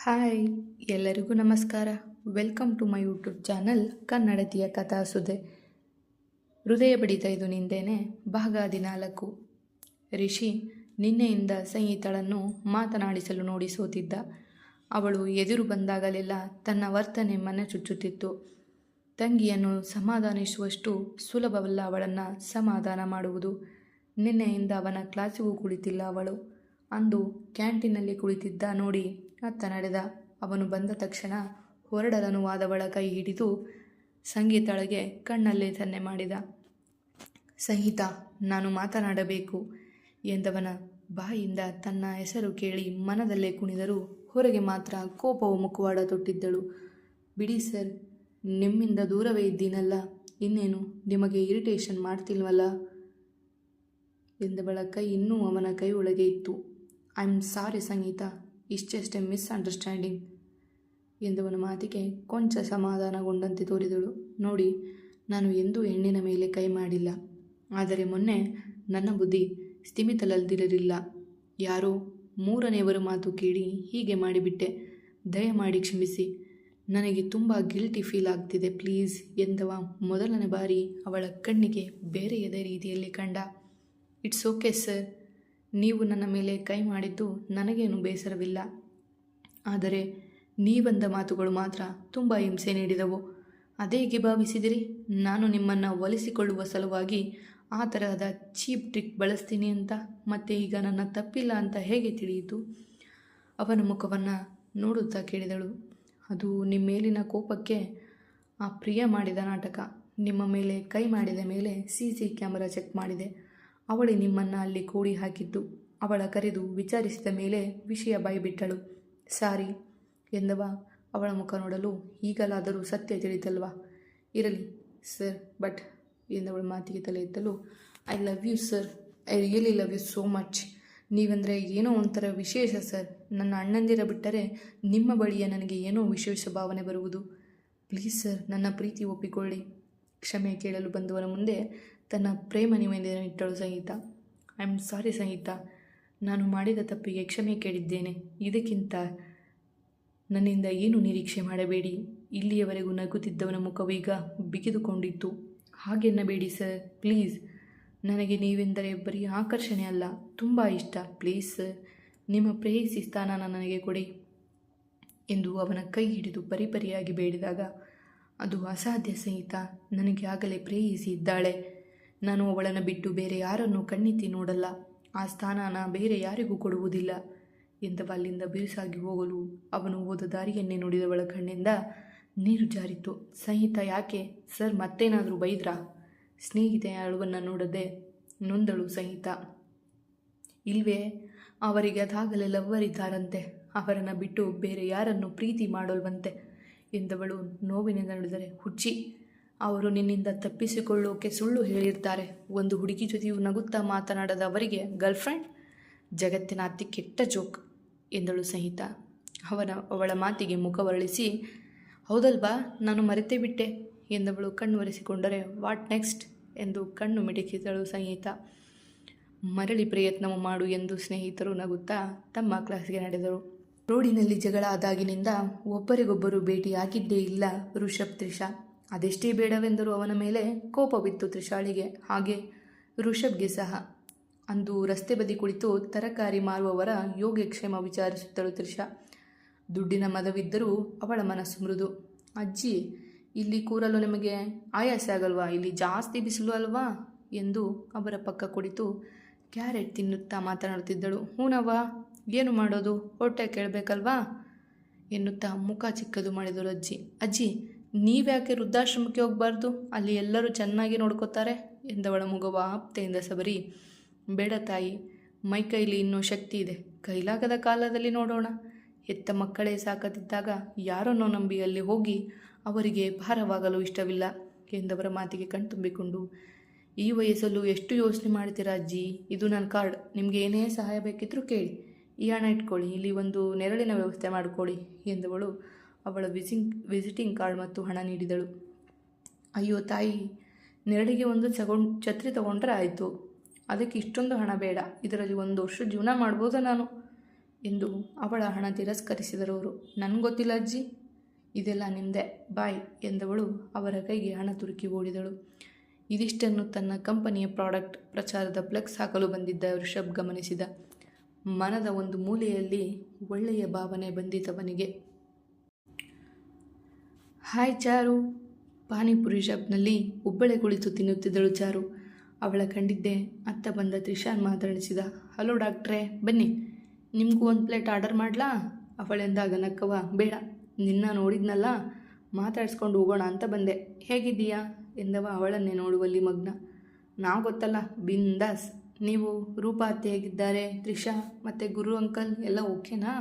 Hi, ಎಲ್ಲರಿಗೂ ನಮಸ್ಕಾರ. Welcome to my YouTube channel ಕನ್ನಡತಿಯ ಕಥಾಸುದೆ ಹೃದಯ ಬಡಿತ ಇದು ನಿಂದೇನೆ ಭಾಗ ಹದಿನಾಲ್ಕು. ರಿಷಿ ನಿನ್ನೆಯಿಂದ ಸಂಗೀತಳನ್ನು ಮಾತನಾಡಿಸಲು ನೋಡಿ ಸೋತಿದ್ದ ಅವಳು ಎದುರು ಬಂದಾಗಲೆಲ್ಲ ತನ್ನ ವರ್ತನೆ ಮನ ಚುಚ್ಚುತ್ತಿತ್ತು. ತಂಗಿಯನ್ನು ಸಮಾಧಾನಿಸುವಷ್ಟು ಸುಲಭವಲ್ಲ ಅವಳನ್ನು ಸಮಾಧಾನ ಮಾಡುವುದು. ನಿನ್ನೆಯಿಂದ ಅವನ ಕ್ಲಾಸಿಗೂ ಕುಳಿತಿಲ್ಲ ಅವಳು. ಅಂದು ಕ್ಯಾಂಟೀನಲ್ಲಿ ಕುಳಿತಿದ್ದ ನೋಡಿ ಅತ್ತ ನಡೆದ. ಅವನು ಬಂದ ತಕ್ಷಣ ಹೊರಡಲನುವಾದವಳ ಕೈ ಹಿಡಿದು ಸಂಗೀತಳಗೆ ಕಣ್ಣಲ್ಲೇ ತನ್ನೆ ಮಾಡಿದ. ಸಂಗೀತ, ನಾನು ಮಾತನಾಡಬೇಕು ಎಂದವನ ಬಾಯಿಂದ ತನ್ನ ಹೆಸರು ಕೇಳಿ ಮನದಲ್ಲೇ ಕುಣಿದರೂ ಹೊರಗೆ ಮಾತ್ರ ಕೋಪವು ಮುಖವಾಡ ತೊಟ್ಟಿದ್ದಳು ಬಿಡಿ ಸರ್, ನಿಮ್ಮಿಂದ ದೂರವೇ ಇದ್ದೀನಲ್ಲ, ಇನ್ನೇನು ನಿಮಗೆ ಇರಿಟೇಷನ್ ಮಾಡ್ತಿಲ್ವಲ್ಲ? ಎಂದವಳ ಕೈ ಇನ್ನೂ ಅವನ ಕೈ ಒಳಗೆ ಇತ್ತು. I am sorry Sangeetha. ಇಷ್ಟೆಷ್ಟೇ misunderstanding ಎಂದವನ ಮಾತಿಗೆ ಕೊಂಚ ಸಮಾಧಾನಗೊಂಡಂತೆ ತೋರಿದಳು. ನೋಡಿ, ನಾನು ಎಂದೂ ಹೆಣ್ಣಿನ ಮೇಲೆ ಕೈ ಮಾಡಿಲ್ಲ. ಆದರೆ ಮೊನ್ನೆ ನನ್ನ ಬುದ್ಧಿ ಸ್ಥಿಮಿತಲಲ್ದಿರಲಿಲ್ಲ. ಯಾರೋ ಮೂರನೆಯವರ ಮಾತು ಕೇಳಿ ಹೀಗೆ ಮಾಡಿಬಿಟ್ಟೆ. ದಯಮಾಡಿ ಕ್ಷಮಿಸಿ. ನನಗೆ ತುಂಬ ಗಿಲ್ಟಿ ಫೀಲ್ ಆಗ್ತಿದೆ, ಪ್ಲೀಸ್, ಎಂದವ ಮೊದಲನೇ ಬಾರಿ ಅವಳ ಕಣ್ಣಿಗೆ ಬೇರೆಯದೇ ರೀತಿಯಲ್ಲಿ ಕಂಡ. It's okay, sir. ನೀವು ನನ್ನ ಮೇಲೆ ಕೈ ಮಾಡಿದ್ದು ನನಗೇನು ಬೇಸರವಿಲ್ಲ. ಆದರೆ ನೀವಂದ ಮಾತುಗಳು ಮಾತ್ರ ತುಂಬ ಹಿಂಸೆ ನೀಡಿದವು. ಅದೇಗೆ ಭಾವಿಸಿದಿರಿ, ನಾನು ನಿಮ್ಮನ್ನು ಒಲಿಸಿಕೊಳ್ಳುವ ಸಲುವಾಗಿ ಆ ತರಹದ ಚೀಪ್ ಟ್ರಿಕ್ ಬಳಸ್ತೀನಿ ಅಂತ, ಮತ್ತೆ ಈಗ ನನ್ನ ತಪ್ಪಿಲ್ಲ ಅಂತ ಹೇಗೆ ತಿಳಿಯಿತು? ಅವನ ಮುಖವನ್ನು ನೋಡುತ್ತಾ ಕೇಳಿದಳು. ಅದು ನಿಮ್ಮ ಮೇಲಿನ ಕೋಪಕ್ಕೆ ಆ ಪ್ರಿಯ ಮಾಡಿದ ನಾಟಕ. ನಿಮ್ಮ ಮೇಲೆ ಕೈ ಮಾಡಿದ ಮೇಲೆ ಸಿ ಸಿ ಕ್ಯಾಮರಾ ಚೆಕ್ ಮಾಡಿದೆ. ಅವಳೇ ನಿಮ್ಮನ್ನು ಅಲ್ಲಿ ಕೂಡಿ ಹಾಕಿದ್ದು. ಅವಳ ಕರೆದು ವಿಚಾರಿಸಿದ ಮೇಲೆ ವಿಷಯ ಬಾಯಿಬಿಟ್ಟಳು. ಸಾರಿ ಎಂದವ ಅವಳ ಮುಖ ನೋಡಲು ಈಗಲಾದರೂ ಸತ್ಯ ತಿಳಿತಲ್ವಾ? ಇರಲಿ ಸರ್ ಬಟ್ ಎಂದವಳ ಮಾತಿಗೆ ತಲೆ ಎತ್ತಲು. I love you sir, I really love you so much. ನೀವಂದರೆ ಏನೋ ಒಂಥರ ವಿಶೇಷ ಸರ್. ನನ್ನ ಅಣ್ಣಂದಿರ ಬಿಟ್ಟರೆ ನಿಮ್ಮ ಬಳಿಯ ನನಗೆ ಏನೋ ವಿಶೇಷ ಭಾವನೆ ಬರುವುದು. ಪ್ಲೀಸ್ ಸರ್, ನನ್ನ ಪ್ರೀತಿ ಒಪ್ಪಿಕೊಳ್ಳಿ. ಕ್ಷಮೆ ಕೇಳಲು ಬಂದವನ ಮುಂದೆ ತನ್ನ ಪ್ರೇಮ ನಿವೇದನೆ ಇಟ್ಟಳು ಸಂಗೀತ. ಐ ಆಮ್ ಸಾರಿ ಸಂಗೀತ. ನಾನು ಮಾಡಿದ ತಪ್ಪಿಗೆ ಕ್ಷಮೆ ಕೇಳಿದ್ದೇನೆ. ಇದಕ್ಕಿಂತ ನನ್ನಿಂದ ಏನು ನಿರೀಕ್ಷೆ ಮಾಡಬೇಡಿ? ಇಲ್ಲಿಯವರೆಗೂ ನಗುತ್ತಿದ್ದವನ ಮುಖವೀಗ ಬಿಗಿದುಕೊಂಡಿತ್ತು. ಹಾಗೆನ್ನಬೇಡಿ ಸರ್, ಪ್ಲೀಸ್. ನನಗೆ ನೀವೆಂದರೆ ಬರೀ ಆಕರ್ಷಣೆ ಅಲ್ಲ, ತುಂಬ ಇಷ್ಟ. ಪ್ಲೀಸ್ ಸರ್, ನಿಮ್ಮ ಪ್ರೇಯಸಿ ಸ್ಥಾನನ ನನಗೆ ಕೊಡಿ ಎಂದು ಅವನ ಕೈ ಹಿಡಿದು ಪರಿಪರಿಯಾಗಿ ಬೇಡಿದಾಗ, ಅದು ಅಸಾಧ್ಯ ಸಹಿತ ನನಗೆ ಆಗಲೇ ಪ್ರೇಯಿಸಿ ಇದ್ದಾಳೆ. ನಾನು ಅವಳನ್ನು ಬಿಟ್ಟು ಬೇರೆ ಯಾರನ್ನು ಕಣ್ಣೆತ್ತಿ ನೋಡಲ್ಲ. ಆ ಸ್ಥಾನನ ಬೇರೆ ಯಾರಿಗೂ ಕೊಡುವುದಿಲ್ಲ. ಎಂದವ ಅಲ್ಲಿಂದ ಬಿರುಸಾಗಿ ಹೋಗಲು ಅವನು ಹೋದ ದಾರಿಯನ್ನೇ ನೋಡಿದವಳ ಕಣ್ಣಿಂದ ನೀರು ಜಾರಿತು. ಸಂಹಿತ ಯಾಕೆ? ಸರ್, ಮತ್ತೇನಾದರೂ ಬೈದ್ರಾ? ಸ್ನೇಹಿತೆಯ ಅಳುವನ್ನು ನೋಡದೆ ನೊಂದಳು ಸಂಹಿತ. ಇಲ್ವೇ, ಅವರಿಗೆ ಅದಾಗಲೇ ಲವ್ವರಿದ್ದಾರಂತೆ ಅವರನ್ನು ಬಿಟ್ಟು ಬೇರೆ ಯಾರನ್ನು ಪ್ರೀತಿ ಮಾಡೋಲ್ವಂತೆ ಎಂದವಳು ನೋವಿನಿಂದ ನಡೆದರೆ ಹುಚ್ಚಿ. ಅವರು ನಿನ್ನಿಂದ ತಪ್ಪಿಸಿಕೊಳ್ಳೋಕೆ ಸುಳ್ಳು ಹೇಳಿರ್ತಾರೆ. ಒಂದು ಹುಡುಗಿ ಜೊತೆಯೂ ನಗುತ್ತಾ ಮಾತನಾಡದ ಅವರಿಗೆ ಗರ್ಲ್ಫ್ರೆಂಡ್? ಜಗತ್ತಿನ ಅತಿ ಕೆಟ್ಟ ಜೋಕ್, ಎಂದಳು ಸಹಿತ. ಅವನ, ಅವಳ ಮಾತಿಗೆ ಮುಖವರಳಿಸಿ ಹೌದಲ್ವಾ, ನಾನು ಮರೆತೇ ಬಿಟ್ಟೆ, ಎಂದವಳು ಕಣ್ಣು ಒರೆಸಿಕೊಂಡರೆ, ವಾಟ್ ನೆಕ್ಸ್ಟ್? ಎಂದು ಕಣ್ಣು ಮಿಡಿಕಿದಳು ಸಂಹಿತ. ಮರಳಿ ಪ್ರಯತ್ನವು ಮಾಡು ಎಂದು ಸ್ನೇಹಿತರು ನಗುತ್ತಾ ತಮ್ಮ ಕ್ಲಾಸ್ಗೆ ನಡೆದರು. ರೋಡಿನಲ್ಲಿ ಜಗಳ ಆದಾಗಿನಿಂದ ಒಬ್ಬರಿಗೊಬ್ಬರು ಭೇಟಿಯಾಗಿದ್ದೇ ಇಲ್ಲ ಋಷಭ್ ತ್ರಿಷಾ. ಅದೆಷ್ಟೇ ಬೇಡವೆಂದರೂ ಅವನ ಮೇಲೆ ಕೋಪವಿತ್ತು ತ್ರಿಶಾಳಿಗೆ. ಹಾಗೆ ಋಷಭ್ಗೆ ಸಹ. ಅಂದು ರಸ್ತೆ ಬದಿ ಕುಳಿತು ತರಕಾರಿ ಮಾರುವವರ ಯೋಗಕ್ಷೇಮ ವಿಚಾರಿಸುತ್ತಳು ತ್ರಿಷಾ. ದುಡ್ಡಿನ ಮದವಿದ್ದರೂ ಅವಳ ಮನಸ್ಸು ಮೃದು. ಅಜ್ಜಿ, ಇಲ್ಲಿ ಕೂರಲು ನಿಮಗೆ ಆಯಾಸ ಆಗಲ್ವಾ? ಇಲ್ಲಿ ಜಾಸ್ತಿ ಬಿಸಿಲು ಅಲ್ವಾ? ಎಂದು ಅವರ ಪಕ್ಕ ಕುಳಿತು ಕ್ಯಾರೆಟ್ ತಿನ್ನುತ್ತಾ ಮಾತನಾಡುತ್ತಿದ್ದಳು. ಹೂನವ್ವ, ಏನು ಮಾಡೋದು? ಹೊಟ್ಟೆ ಕೇಳಬೇಕಲ್ವಾ? ಎನ್ನುತ್ತಾ ಮುಖ ಚಿಕ್ಕದು ಮಾಡಿದಳು ಅಜ್ಜಿ. ಅಜ್ಜಿ ನೀವ್ಯಾಕೆ ವೃದ್ಧಾಶ್ರಮಕ್ಕೆ ಹೋಗಬಾರ್ದು? ಅಲ್ಲಿ ಎಲ್ಲರೂ ಚೆನ್ನಾಗಿ ನೋಡ್ಕೋತಾರೆ. ಎಂದವಳ ಮಗುವ ಆಪ್ತೆಯಿಂದ ಸಬರಿ. ಬೇಡ ತಾಯಿ, ಮೈ ಕೈಲಿ ಇನ್ನೂ ಶಕ್ತಿ ಇದೆ. ಕೈಲಾಗದ ಕಾಲದಲ್ಲಿ ನೋಡೋಣ. ಹೆತ್ತ ಮಕ್ಕಳೇ ಸಾಕದಿದ್ದಾಗ ಯಾರನ್ನೋ ನಂಬಿ ಅಲ್ಲಿ ಹೋಗಿ ಅವರಿಗೆ ಭಾರವಾಗಲು ಇಷ್ಟವಿಲ್ಲ ಎಂದವರ ಮಾತಿಗೆ ಕಣ್ತುಂಬಿಕೊಂಡು. ಈ ವಯಸ್ಸಲ್ಲೂ ಎಷ್ಟು ಯೋಚನೆ ಮಾಡ್ತೀರಾ ಅಜ್ಜಿ? ಇದು ನನ್ನ ಕಾರ್ಡ್. ನಿಮಗೆ ಏನೇ ಸಹಾಯ ಬೇಕಿದ್ದರೂ ಕೇಳಿ. ಈ ಹಣ ಇಟ್ಕೊಳ್ಳಿ. ಇಲ್ಲಿ ಒಂದು ನೆರಳಿನ ವ್ಯವಸ್ಥೆ ಮಾಡಿಕೊಳ್ಳಿ ಎಂದವಳು ಅವಳ ವಿಸಿಂಗ್, ವಿಸಿಟಿಂಗ್ ಕಾರ್ಡ್ ಮತ್ತು ಹಣ ನೀಡಿದಳು. ಅಯ್ಯೋ ತಾಯಿ, ನೆರಳಿಗೆ ಒಂದು ಸಗೊಂಡ್ ಛತ್ರಿ ತಗೊಂಡ್ರೆ ಆಯಿತು. ಅದಕ್ಕೆ ಇಷ್ಟೊಂದು ಹಣ ಬೇಡ. ಇದರಲ್ಲಿ ಒಂದು ವರ್ಷ ಜೀವನ ಮಾಡ್ಬೋದಾ ನಾನು? ಎಂದು ಅವಳ ಹಣ ತಿರಸ್ಕರಿಸಿದರು ಅವರು. ನನಗೆ ಗೊತ್ತಿಲ್ಲ ಅಜ್ಜಿ. ಇದೆಲ್ಲ ನಿಂದೆ. ಬಾಯ್ ಎಂದವಳು ಅವರ ಕೈಗೆ ಹಣ ತುರುಕಿ ಓಡಿದಳು. ಇದಿಷ್ಟನ್ನು ತನ್ನ ಕಂಪನಿಯ ಪ್ರಾಡಕ್ಟ್ ಪ್ರಚಾರದ ಫ್ಲೆಕ್ಸ್ ಹಾಕಲು ಬಂದಿದ್ದ ಋಷಭ್ ಗಮನಿಸಿದ. ಮನದ ಒಂದು ಮೂಲೆಯಲ್ಲಿ ಒಳ್ಳೆಯ ಭಾವನೆ ಬಂದಿತವನಿಗೆ. ಹಾಯ್ ಚಾರು. ಪಾನಿಪುರಿ ಶಾಪ್ನಲ್ಲಿ ಒಬ್ಬಳೆ ಕುಳಿತು ತಿನ್ನುತ್ತಿದ್ದಳು ಚಾರು. ಅವಳ ಕಂಡಿದ್ದೆ ಅತ್ತ ಬಂದ ತ್ರಿಶಾನ್ ಮಾತನಾಡಿಸಿದ, ಹಲೋ ಡಾಕ್ಟ್ರೇ, ಬನ್ನಿ. ನಿಮಗೂ ಒಂದು ಪ್ಲೇಟ್ ಆರ್ಡರ್ ಮಾಡಲಾ? ಅವಳೆಂದಾಗ ನಕ್ಕವ, ಬೇಡ, ನಿನ್ನ ನೋಡಿದ್ನಲ್ಲ, ಮಾತಾಡಿಸ್ಕೊಂಡು ಹೋಗೋಣ ಅಂತ ಬಂದೆ. ಹೇಗಿದ್ದೀಯಾ? ಎಂದವ ಅವಳನ್ನೇ ನೋಡುವಲ್ಲಿ ಮಗ್ನ. ನಾ ಗೊತ್ತಲ್ಲ, ಬಿಂದಾಸ್. ನೀವು ರೂಪಾ ಅತ್ತೆ ಹೇಗಿದ್ದಾರೆ ತ್ರಿಷಾ ಮತ್ತು ಗುರು, ಅಂಕಲ್ ಎಲ್ಲ ಓಕೆನಾ?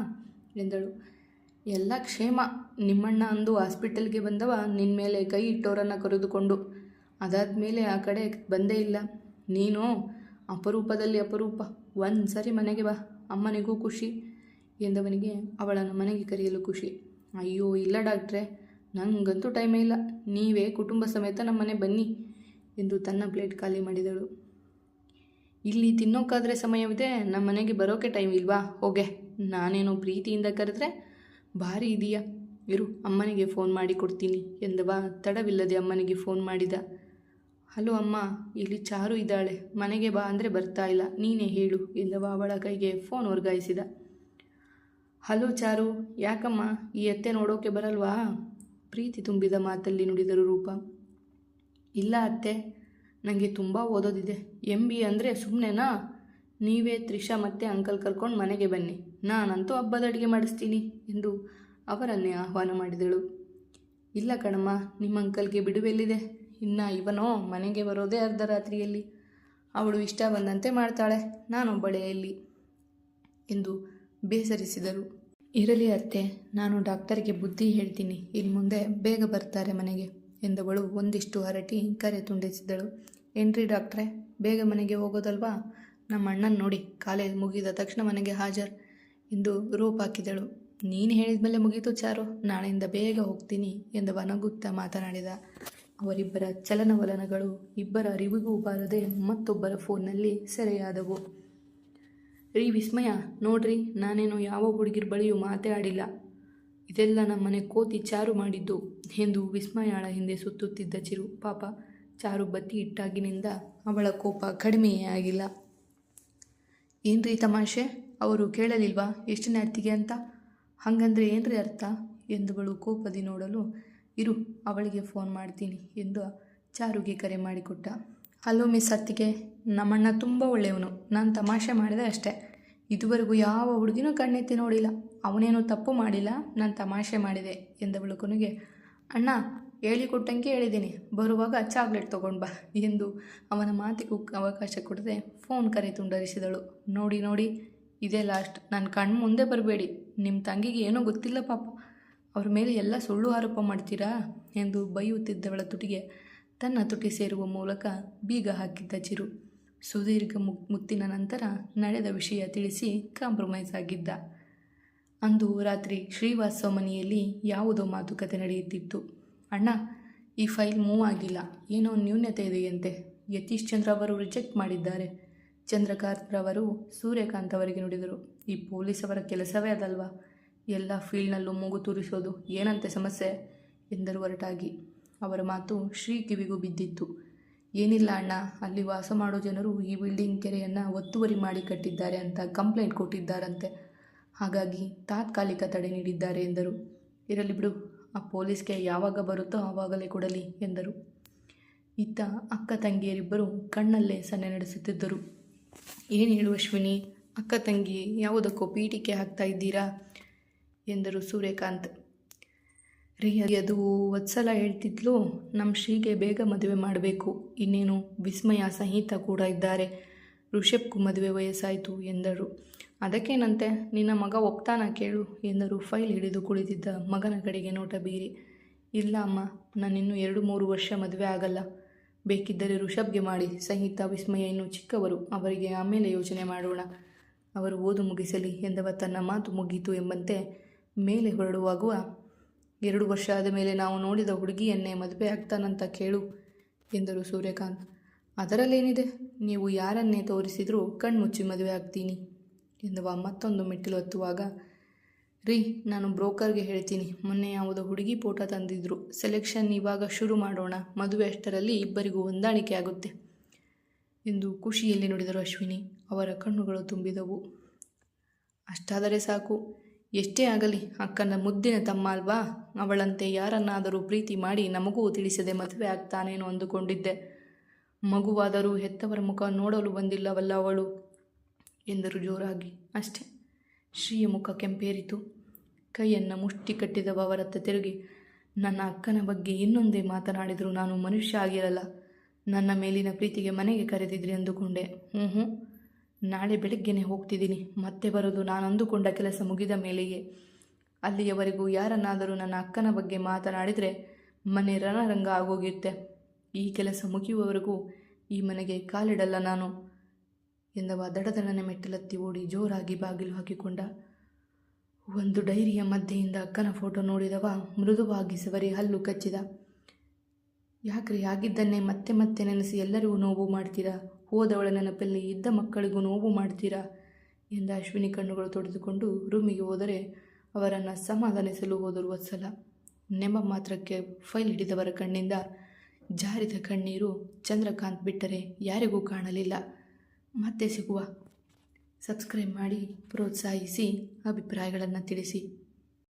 ಎಂದಳು. ಎಲ್ಲ ಕ್ಷೇಮ ನಿಮ್ಮಣ್ಣ ಅಂದು ಹಾಸ್ಪಿಟಲ್ಗೆ ಬಂದವ ನಿನ್ನ ಮೇಲೆ ಕೈ ಇಟ್ಟೋರನ್ನು ಕರೆದುಕೊಂಡು. ಅದಾದ ಮೇಲೆ ಆ ಕಡೆ ಬಂದೇ ಇಲ್ಲ. ನೀನು? ಅಪರೂಪದಲ್ಲಿ ಅಪರೂಪ. ಒಂದು ಸರಿ ಮನೆಗೆ ಬಾ. ಅಮ್ಮನಿಗೂ ಖುಷಿ ಎಂದವನಿಗೆ ಅವಳನ್ನು ಮನೆಗೆ ಕರೆಯಲು ಖುಷಿ. ಅಯ್ಯೋ, ಇಲ್ಲ ಡಾಕ್ಟ್ರೆ. ನನಗಂತೂ ಟೈಮೇ ಇಲ್ಲ. ನೀವೇ ಕುಟುಂಬ ಸಮೇತ ನಮ್ಮ ಮನೆ ಬನ್ನಿ ಎಂದು ತನ್ನ ಪ್ಲೇಟ್ ಖಾಲಿ ಮಾಡಿದಳು. ಇಲ್ಲಿ ತಿನ್ನೋಕ್ಕಾದರೆ ಸಮಯವಿದೆ. ನಮ್ಮ ಮನೆಗೆ ಬರೋಕೆ ಟೈಮ್ ಇಲ್ವಾ? ಹೋಗೆ. ನಾನೇನೋ ಪ್ರೀತಿಯಿಂದ ಕರೆದ್ರೆ ಭಾರಿ ಇದೆಯಾ. ಇರು, ಅಮ್ಮನಿಗೆ ಫೋನ್ ಮಾಡಿ ಕೊಡ್ತೀನಿ ಎಂದವ ತಡವಿಲ್ಲದೆ ಅಮ್ಮನಿಗೆ ಫೋನ್ ಮಾಡಿದ. ಹಲೋ ಅಮ್ಮ, ಇಲ್ಲಿ ಚಾರು ಇದ್ದಾಳೆ. ಮನೆಗೆ ಬಾ ಅಂದರೆ ಬರ್ತಾ ಇಲ್ಲ. ನೀನೇ ಹೇಳು ಎಂದವ ಅವಳ ಕೈಗೆ ಫೋನ್ ವರ್ಗಾಯಿಸಿದ. ಹಲೋ ಚಾರು, ಯಾಕಮ್ಮ? ಈ ಅತ್ತೆ ನೋಡೋಕೆ ಬರಲ್ವಾ? ಪ್ರೀತಿ ತುಂಬಿದ ಮಾತಲ್ಲಿ ನುಡಿದರು ರೂಪ. ಇಲ್ಲ ಅತ್ತೆ ನನಗೆ ತುಂಬ ಓದೋದಿದೆ. ಎಂ ಬಿ ಅಂದರೆ ಸುಮ್ಮನೆನಾ ನೀವೇ ತ್ರಿಷಾ ಮತ್ತೆ ಅಂಕಲ್ ಕರ್ಕೊಂಡು ಮನೆಗೆ ಬನ್ನಿ. ನಾನಂತೂ ಹಬ್ಬದ ಅಡುಗೆ ಮಾಡಿಸ್ತೀನಿ ಎಂದು ಅವರನ್ನೇ ಆಹ್ವಾನ ಮಾಡಿದಳು. ಇಲ್ಲ ಕಣಮ್ಮ, ನಿಮ್ಮ ಅಂಕಲ್ಗೆ ಬಿಡುವೆಲ್ಲಿದೆ? ಇನ್ನು ಇವನೋ ಮನೆಗೆ ಬರೋದೇ ಅರ್ಧ ರಾತ್ರಿಯಲ್ಲಿ. ಅವಳು ಇಷ್ಟ ಬಂದಂತೆ ಮಾಡ್ತಾಳೆ ನಾನೊಬ್ಬಳೇ ಇಲ್ಲಿ ಎಂದು ಬೇಸರಿಸಿದರು. ಇರಲಿ ಅತ್ತೆ, ನಾನು ಡಾಕ್ಟರ್ಗೆ ಬುದ್ಧಿ ಹೇಳ್ತೀನಿ ಇನ್ನು ಮುಂದೆ ಬೇಗ ಬರ್ತಾರೆ ಮನೆಗೆ ಎಂದವಳು ಒಂದಿಷ್ಟು ಹರಟಿ ಕರೆ ತುಂಡಿಸಿದಳು. ಏನ್ರಿ ಡಾಕ್ಟ್ರೆ, ಬೇಗ ಮನೆಗೆ ಹೋಗೋದಲ್ವಾ? ನಮ್ಮ ಅಣ್ಣನ ನೋಡಿ ಕಾಲೇಜ್ ಮುಗಿದ ತಕ್ಷಣ ಮನೆಗೆ ಹಾಜರ್. ಎಂದು ರೂಪ್ ಹಾಕಿದಳು. ನೀನು ಹೇಳಿದ ಮೇಲೆ ಮುಗೀತು ಚಾರು. ನಾಳೆಯಿಂದ ಬೇಗ ಹೋಗ್ತೀನಿ ಎಂದು ವನಗುತ್ತ ಮಾತನಾಡಿದ. ಅವರಿಬ್ಬರ ಚಲನವಲನಗಳು ಇಬ್ಬರ ಅರಿವಿಗೂ ಬಾರದೆ ಮತ್ತೊಬ್ಬರ ಫೋನ್ನಲ್ಲಿ ಸೆರೆಯಾದವು. ರೀ ವಿಸ್ಮಯ, ನೋಡ್ರಿ, ನಾನೇನು ಯಾವ ಹುಡುಗಿರ ಬಳಿಯೂ ಮಾತೇ ಆಡಿಲ್ಲ ಇದೆಲ್ಲ ನಮ್ಮನೆ ಕೋತಿ ಚಾರು ಮಾಡಿದ್ದು ಎಂದು ವಿಸ್ಮಯಾಳ ಹಿಂದೆ ಸುತ್ತುತ್ತಿದ್ದ ಚಿರು. ಪಾಪ, ಚಾರು ಬತ್ತಿ ಇಟ್ಟಾಗಿನಿಂದ ಅವಳ ಕೋಪ ಕಡಿಮೆಯೇ ಆಗಿಲ್ಲ. ಏನ್ರಿ ತಮಾಷೆ ಅವರು ಕೇಳಲಿಲ್ವಾ ಎಷ್ಟು ನಡ್ತಿಗೆ ಅಂತ? ಹಾಗಂದ್ರೆ ಏನ್ರಿ ಅರ್ಥ? ಎಂದುಗಳು ಕೋಪದಿ ನೋಡಲು, ಇರು, ಅವಳಿಗೆ ಫೋನ್ ಮಾಡ್ತೀನಿ ಎಂದು ಚಾರುಗೆ ಕರೆ ಮಾಡಿಕೊಟ್ಟ. ಹಲೋ ಮಿಸ್ ಅತ್ತಿಗೆ, ನಮ್ಮಣ್ಣ ತುಂಬ ಒಳ್ಳೆಯವನು, ನಾನು ತಮಾಷೆ ಮಾಡಿದೆ ಅಷ್ಟೇ. ಇದುವರೆಗೂ ಯಾವ ಹುಡುಗಿನೂ ಕಣ್ಣೆತ್ತಿ ನೋಡಿಲ್ಲ. ಅವನೇನು ತಪ್ಪು ಮಾಡಿಲ್ಲ, ನಾನು ತಮಾಷೆ ಮಾಡಿದೆ, ಎಂದವಳು ಕೊನೆಗೆ, ಅಣ್ಣ ಹೇಳಿಕೊಟ್ಟಂಗೆ ಹೇಳಿದ್ದೀನಿ. ಬರುವಾಗ ಚಾಕ್ಲೇಟ್ ತೊಗೊಂಡು ಬಾ ಎಂದು ಅವನ ಮಾತಿಗೂ ಅವಕಾಶ ಕೊಡದೆ ಫೋನ್ ಕರೆ ತುಂಡರಿಸಿದಳು. ನೋಡಿ ನೋಡಿ, ಇದೇ ಲಾಸ್ಟ್ ನನ್ನ ಕಣ್ಣು ಮುಂದೆ ಬರಬೇಡಿ. ನಿಮ್ಮ ತಂಗಿಗೆ ಏನೂ ಗೊತ್ತಿಲ್ಲ ಪಾಪ. ಅವ್ರ ಮೇಲೆ ಎಲ್ಲ ಸುಳ್ಳು ಆರೋಪ ಮಾಡ್ತೀರಾ ಎಂದು ಬೈಯುತ್ತಿದ್ದವಳ ತುಟಿಗೆ ತನ್ನ ತುಟಿ ಸೇರುವ ಮೂಲಕ ಬೀಗ ಹಾಕಿದ್ದ ಚಿರು. ಸುದೀರ್ಘ ಮುತ್ತಿನ ನಂತರ ನಡೆದ ವಿಷಯ ತಿಳಿಸಿ ಕಾಂಪ್ರಮೈಸ್ ಆಗಿದ್ದ. ಅಂದು ರಾತ್ರಿ ಶ್ರೀವಾಸ್ತವ ಮನೆಯಲ್ಲಿ ಯಾವುದೋ ಮಾತುಕತೆ ನಡೆಯುತ್ತಿತ್ತು. ಅಣ್ಣ, ಈ ಫೈಲ್ ಮೂವ್ ಆಗಿಲ್ಲ. ಏನೋ ನ್ಯೂನ್ಯತೆ ಇದೆಯಂತೆ. ಯತೀಶ್ ಚಂದ್ರ ಅವರು ರಿಜೆಕ್ಟ್ ಮಾಡಿದ್ದಾರೆ. ಚಂದ್ರಕಾಂತ್ ರವರು ಸೂರ್ಯಕಾಂತ್ ಅವರಿಗೆ ನುಡಿದರು. ಈ ಪೊಲೀಸ್ ಅವರ ಕೆಲಸವೇ ಅದಲ್ವಾ? ಎಲ್ಲ ಫೀಲ್ಡ್ನಲ್ಲೂ ಮೂಗು ತೂರಿಸೋದು ಏನಂತೆ ಸಮಸ್ಯೆ? ಎಂದರು ಹೊರಟಾಗಿ ಅವರ ಮಾತು ಶ್ರೀ ಕಿವಿಗೂ ಬಿದ್ದಿತ್ತು. ಏನಿಲ್ಲ ಅಣ್ಣ, ಅಲ್ಲಿ ವಾಸ ಮಾಡೋ ಜನರು ಈ ಬಿಲ್ಡಿಂಗ್ ಕೆರೆಯನ್ನು ಒತ್ತುವರಿ ಮಾಡಿ ಕಟ್ಟಿದ್ದಾರೆ ಅಂತ ಕಂಪ್ಲೇಂಟ್ ಕೊಟ್ಟಿದ್ದಾರಂತೆ. ಹಾಗಾಗಿ ತಾತ್ಕಾಲಿಕ ತಡೆ ನೀಡಿದ್ದಾರೆ ಎಂದರು. ಇರಲಿ ಬಿಡು ಆ ಪೊಲೀಸ್ಗೆ ಯಾವಾಗ ಬರುತ್ತೋ ಆವಾಗಲೇ ಕೊಡಲಿ ಎಂದರು. ಇತ್ತ ಅಕ್ಕ ತಂಗಿಯರಿಬ್ಬರು ಕಣ್ಣಲ್ಲೇ ಸನ್ನೆ ನಡೆಸುತ್ತಿದ್ದರು. ಏನು ಹೇಳು ಅಶ್ವಿನಿ, ಅಕ್ಕ ತಂಗಿ ಯಾವುದಕ್ಕೋ ಪೀಠಿಕೆ ಹಾಕ್ತಾ ಇದ್ದೀರಾ? ಎಂದರು ಸೂರ್ಯಕಾಂತ್. ರೀ, ಅದು ವತ್ಸಲ ಹೇಳ್ತಿದ್ಲು ನಮ್ಮ ಶ್ರೀಗೆ ಬೇಗ ಮದುವೆ ಮಾಡಬೇಕು. ಇನ್ನೇನು ವಿಸ್ಮಯ ಸಂಹಿತ ಕೂಡ ಇದ್ದಾರೆ. ಋಷಭ್ಗೂ ಮದುವೆ ವಯಸ್ಸಾಯಿತು, ಎಂದರು. ಅದಕ್ಕೇನಂತೆ, ನಿನ್ನ ಮಗ ಒಪ್ತಾನ ಕೇಳು ಎಂದರು ಫೈಲ್ ಹಿಡಿದು ಕುಳಿತಿದ್ದ ಮಗನ ಕಡೆಗೆ ನೋಟ ಬೀರಿ. ಇಲ್ಲ ಅಮ್ಮ ನಾನಿನ್ನು ಎರಡು ಮೂರು ವರ್ಷ ಮದುವೆ ಆಗಲ್ಲ. ಬೇಕಿದ್ದರೆ ಋಷಭ್ಗೆ ಮಾಡಿ. ಸಂಹಿತ ವಿಸ್ಮಯ ಇನ್ನು ಚಿಕ್ಕವರು. ಅವರಿಗೆ ಆಮೇಲೆ ಯೋಚನೆ ಮಾಡೋಣ. ಅವರು ಓದು ಮುಗಿಸಲಿ ಎಂದವ ತನ್ನ ಮಾತು ಮುಗೀತು ಎಂಬಂತೆ ಮೇಲೆ ಹೊರಡುವಾಗುವ. ಎರಡು ವರ್ಷ ಆದ ಮೇಲೆ ನಾವು ನೋಡಿದ ಹುಡುಗಿಯನ್ನೇ ಮದುವೆ ಆಗ್ತಾನಂತ ಕೇಳು ಎಂದರು ಸೂರ್ಯಕಾಂತ್. ಅದರಲ್ಲೇನಿದೆ? ನೀವು ಯಾರನ್ನೇ ತೋರಿಸಿದರೂ ಕಣ್ಮುಚ್ಚಿ ಮದುವೆ ಆಗ್ತೀನಿ. ಎಂದವ ಮತ್ತೊಂದು ಮೆಟ್ಟಿಲು ಹತ್ತುವಾಗ, ರೀ, ನಾನು ಬ್ರೋಕರ್ಗೆ ಹೇಳ್ತೀನಿ, ಮೊನ್ನೆ ಯಾವುದೋ ಹುಡುಗಿ ಫೋಟೋ ತಂದಿದ್ರು, ಸೆಲೆಕ್ಷನ್ ಇವಾಗ ಶುರು ಮಾಡೋಣ, ಮದುವೆ ಅಷ್ಟರಲ್ಲಿ ಇಬ್ಬರಿಗೂ ಹೊಂದಾಣಿಕೆ ಆಗುತ್ತೆ ಎಂದು ಖುಷಿಯಲ್ಲಿ ನುಡಿದರು ಅಶ್ವಿನಿ. ಅವರ ಕಣ್ಣುಗಳು ತುಂಬಿದವು. ಅಷ್ಟಾದರೆ ಸಾಕು, ಎಷ್ಟೇ ಆಗಲಿ, ಅಕ್ಕನ ಮುದ್ದಿನ ತಮ್ಮ ಅಲ್ವಾ? ಅವಳಂತೆ ಯಾರನ್ನಾದರೂ ಪ್ರೀತಿ ಮಾಡಿ ನಮಗೂ ತಿಳಿಸದೆ ಮದುವೆ ಆಗ್ತಾನೇನೋ ಅಂದುಕೊಂಡಿದ್ದೆ. ಮಗುವಾದರೂ ಹೆತ್ತವರ ಮುಖ ನೋಡಲು ಬಂದಿಲ್ಲವಲ್ಲ ಅವಳು. ಎಂದರು ಜೋರಾಗಿ. ಅಷ್ಟೆ. ಶ್ರೀಯ ಮುಖ ಕೆಂಪೇರಿತು. ಕೈಯನ್ನು ಮುಷ್ಟಿ ಕಟ್ಟಿದವ ಅವರತ್ತ ತಿರುಗಿ, ನನ್ನ ಅಕ್ಕನ ಬಗ್ಗೆ ಇನ್ನೊಂದೇ ಮಾತನಾಡಿದರೂ ನಾನು ಮನುಷ್ಯ ಆಗಿರಲ್ಲ. ನನ್ನ ಮೇಲಿನ ಪ್ರೀತಿಗೆ ಮನೆಗೆ ಕರೆದಿದ್ರಿ ಅಂದುಕೊಂಡೆ. ಹ್ಞೂ ಹ್ಞೂ ನಾಳೆ ಬೆಳಗ್ಗೆನೆ ಹೋಗ್ತಿದ್ದೀನಿ. ಮತ್ತೆ ಬರೋದು ನಾನು ಅಂದುಕೊಂಡ ಕೆಲಸ ಮುಗಿದ ಮೇಲೆಯೇ. ಅಲ್ಲಿಯವರೆಗೂ ಯಾರನ್ನಾದರೂ ನನ್ನ ಅಕ್ಕನ ಬಗ್ಗೆ ಮಾತನಾಡಿದರೆ ಮನೆ ರಣರಂಗ ಆಗೋಗಿರುತ್ತೆ. ಈ ಕೆಲಸ ಮುಗಿಯುವವರೆಗೂ ಈ ಮನೆಗೆ ಕಾಲಿಡಲ್ಲ ನಾನು. ಎಂದವ ದಡದಡನೆ ಮೆಟ್ಟಲತ್ತಿ ಓಡಿ ಜೋರಾಗಿ ಬಾಗಿಲು ಹಾಕಿಕೊಂಡ. ಒಂದು ಡೈರಿಯ ಮಧ್ಯೆಯಿಂದ ಅಕ್ಕನ ಫೋಟೋ ನೋಡಿದವ ಮೃದುವಾಗಿ ಸವರಿ ಹಲ್ಲು ಕಚ್ಚಿದ. ಯಾಕ್ರಿ ಆಗಿದ್ದನ್ನೇ ಮತ್ತೆ ಮತ್ತೆ ನೆನೆಸಿ ಎಲ್ಲರಿಗೂ ನೋವು ಮಾಡ್ತೀರಾ? ಹೋದವಳ ನೆನಪಲ್ಲಿ ಇದ್ದ ಮಕ್ಕಳಿಗೂ ನೋವು ಮಾಡ್ತೀರಾ? ಎಂದ ಅಶ್ವಿನಿ ಕಣ್ಣುಗಳು ತೊಡೆದುಕೊಂಡು ರೂಮಿಗೆ ಹೋದರೆ ಅವರನ್ನು ಸಮಾಧಾನಿಸಲು ಹೋದರು ವತ್ಸಲ. ನೆಮ್ಮ ಮಾತ್ರಕ್ಕೆ ಫೈಲ್ ಹಿಡಿದವರ ಕಣ್ಣಿಂದ ಜಾರಿದ ಕಣ್ಣೀರು ಚಂದ್ರಕಾಂತ್ ಬಿಟ್ಟರೆ ಯಾರಿಗೂ ಕಾಣಲಿಲ್ಲ. ಮತ್ತೆ ಸಿಗುವ. ಸಬ್ಸ್ಕ್ರೈಬ್ ಮಾಡಿ ಪ್ರೋತ್ಸಾಹಿಸಿ ಅಭಿಪ್ರಾಯಗಳನ್ನು ತಿಳಿಸಿ.